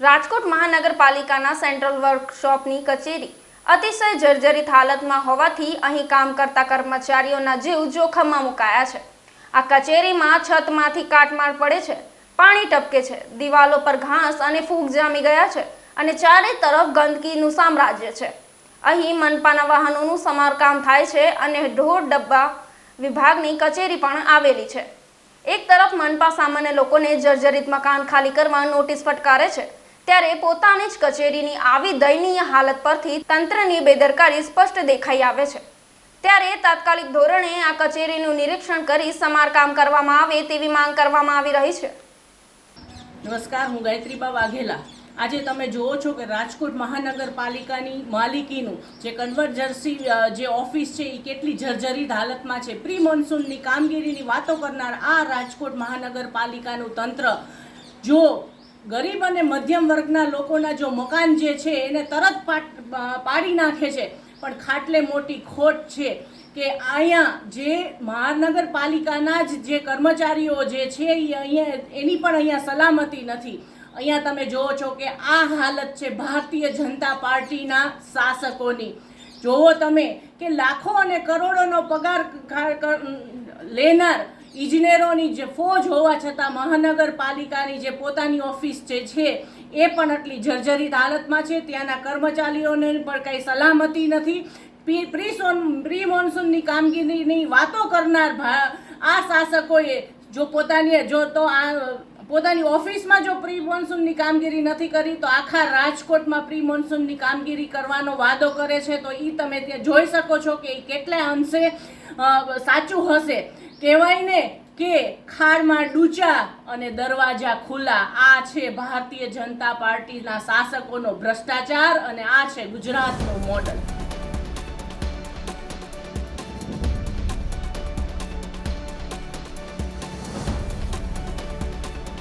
રાજકોટ મહાનગરપાલિકાના સેન્ટ્રલ વર્કશોપની કચેરી. અતિશય જર્જરિત હાલતમાં હોવાથી અહીં કામ કરતા કર્મચારીઓના જીવ જોખમમાં મુકાયા છે. આ કચેરીમાં છતમાંથી કાટમાળ પડે છે, પાણી ટપકે છે, દિવાલો પર ઘાસ અને ફૂગ જામી ગયા છે અને ચારે તરફ ગંદકીનું સામ્રાજ્ય છે. અહીં મનપાના વાહનોનું સમારકામ થાય છે અને ઢોર ડબ્બા વિભાગની કચેરી પણ આવેલી છે. એક તરફ મનપા સામાન્ય લોકોને જર્જરિત મકાન ખાલી કરવા નોટિસ ફટકારે છે ત્યારે પોતાની જ કચેરીની આવી દયનીય હાલત પરથી તંત્રની બેદરકારી સ્પષ્ટ દેખાઈ આવે છે. ત્યારે તાત્કાલિક ધોરણે આ કચેરીનું નિરીક્ષણ કરી સમારકામ કરવામાં આવે તેવી માંગ કરવામાં આવી રહી છે. નમસ્કાર, હું ગાયત્રીબા વાઘેલા. આજે તમે જુઓ છો કે રાજકોટ મહાનગરપાલિકાની માલિકીનું જે કન્વર્જન્સી જે ઓફિસ છે એ કેટલી જર્જરિત હાલતમાં છે. પ્રી મોન્સૂનની કામગીરીની વાતો કરનાર આ રાજકોટ મહાનગરપાલિકાનું તંત્ર. જો ગરીબ અને મધ્યમ વર્ગના લોકોના જો મકાન જે છે, એને તરત પાડી નાખે છે. પણ ખાટલે મોટી ખોટ છે કે અહીંયા જે મહાનગરપાલિકાના જ જે કર્મચારીઓ જે છે, એ અહીંયા, એની પણ અહીંયા સલામતી નથી. અહીંયા તમે જુઓ છો કે આ હાલત છે ભારતીય જનતા પાર્ટીના શાસકોની. જુઓ તમે કે લાખો અને કરોડોનો પગાર લેનાર ઇજનેરોની જે ફોજ હોવા છતાં મહાનગરપાલિકાની જે પોતાની ઓફિસ જે છે, એ પણ આટલી જર્જરિત હાલતમાં છે. ત્યાંના કર્મચારીઓને પણ કંઈ સલામતી નથી. પ્રી સોન પ્રી મોન્સૂનની કામગીરીની વાતો કરનાર આ શાસકોએ જો પોતાની, જો તો આ, પોતાની ઓફિસમાં જો પ્રી મોન્સૂનની કામગીરી નથી કરી, તો આખા રાજકોટમાં પ્રી મોન્સૂનની કામગીરી કરવાનો વાદો કરે છે. તો એ તમે ત્યાં જોઈ શકો છો કે એ કેટલા અંશે સાચું હશે. કહેવાય ને કે ખાડમાં ડૂચા અને દરવાજા ખુલ્લા. આ છે ભારતીય જનતા પાર્ટીના શાસકોનો ભ્રષ્ટાચાર અને આ છે ગુજરાતનું મોડલ.